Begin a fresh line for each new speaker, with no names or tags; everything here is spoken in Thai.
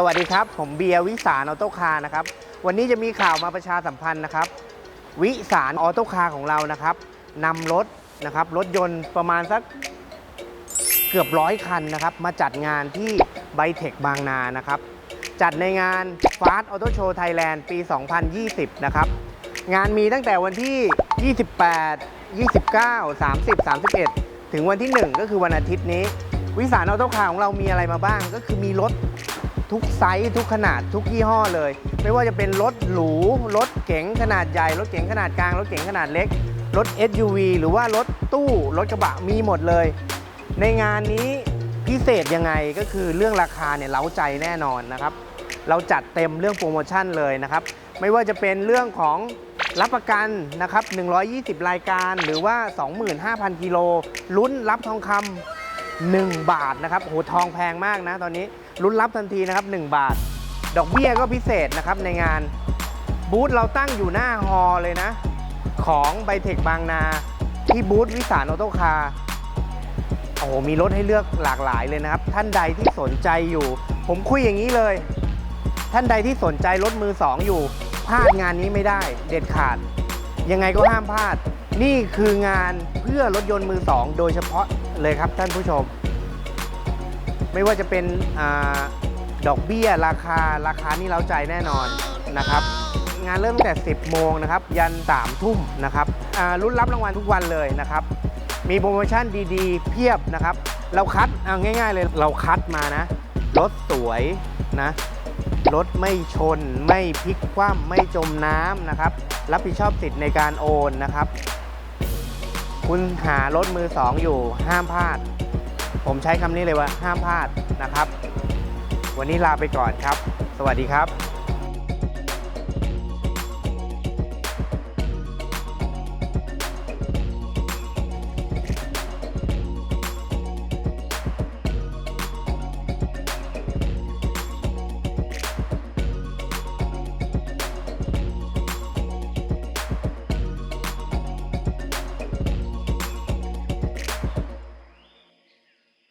สวัสดีครับ ผมเบียร์วิสารออโต้คาร์นะครับ วันนี้จะมีข่าวมาประชาสัมพันธ์นะครับ วิสารออโต้คาร์ของเรานะครับนำรถนะครับรถยนต์ประมาณสักเกือบร้อยคันนะครับ มาจัดงานที่ไบเทคบางนานะครับ จัดในงาน Fast Auto Show Thailand ปี 2020 นะครับ งานมีตั้งแต่วันที่ 28 29 30 31 ถึงวันที่ 1 ก็คือวันอาทิตย์นี้ วิสารออโต้คาร์ของเรามีอะไรมาบ้าง ก็คือมีรถ ทุกไซส์ทุกขนาดทุกยี่ห้อเลย ไม่ว่าจะเป็นรถหรูรถเก๋งขนาดใหญ่ รถเก๋งขนาดกลาง รถเก๋งขนาดเล็ก รถ SUV หรือว่ารถตู้รถกระบะมีหมดเลย ในงานนี้พิเศษยังไงก็คือเรื่องราคาเนี่ยเล้าใจแน่นอนนะครับ เราจัดเต็มเรื่องโปรโมชั่นเลยนะครับ ไม่ว่าจะเป็นเรื่องของรับประกันนะครับ 120 รายการหรือว่า 25,000 กิโลลุ้นรับทองคำ1 บาทนะครับโหทองแพงมากนะตอนนี้ ลุ้นรับทันทีนะครับ 1 บาท ดอกเบี้ยก็พิเศษนะครับในงาน บูธเราตั้งอยู่หน้าฮอลเลยนะ ของไบเทคบางนา ที่บูธวิสารออโต้คาร์โอ้โหมีรถให้เลือกหลากหลายเลยนะครับ ท่านใดที่สนใจอยู่ ผมคุยอย่างนี้เลย ท่านใดที่สนใจรถมือสองอยู่พลาดงานนี้ไม่ได้เด็ดขาด ยังไงก็ห้ามพลาด นี่คืองานเพื่อรถยนต์มือสองโดยเฉพาะเลยครับท่านผู้ชม ไม่ว่าจะเป็นอดอกเบี้ยราคาราคานี่เล้าใจแน่นอนนะครับ งานเริ่มตั้งแต่ 10 โมงนะครับ ยัน3ทุ่มนะครับรุ่นรับรางวัลทุกวันเลยนะครับ มีโปรโมชั่นดีๆ เพียบนะครับ เราคัดเอาง่าย ๆ เลยเราคัดมานะ รถสวยนะรถไม่ชนไม่พลิกคว่ำไม่จมน้ำนะครับ รับผิดชอบสิทธิ์ในการโอนนะครับ คุณหารถมือสองอยู่ห้ามพลาด ผมใช้คำนี้เลยว่าห้ามพลาดนะครับ วันนี้ลาไปก่อนครับ สวัสดีครับ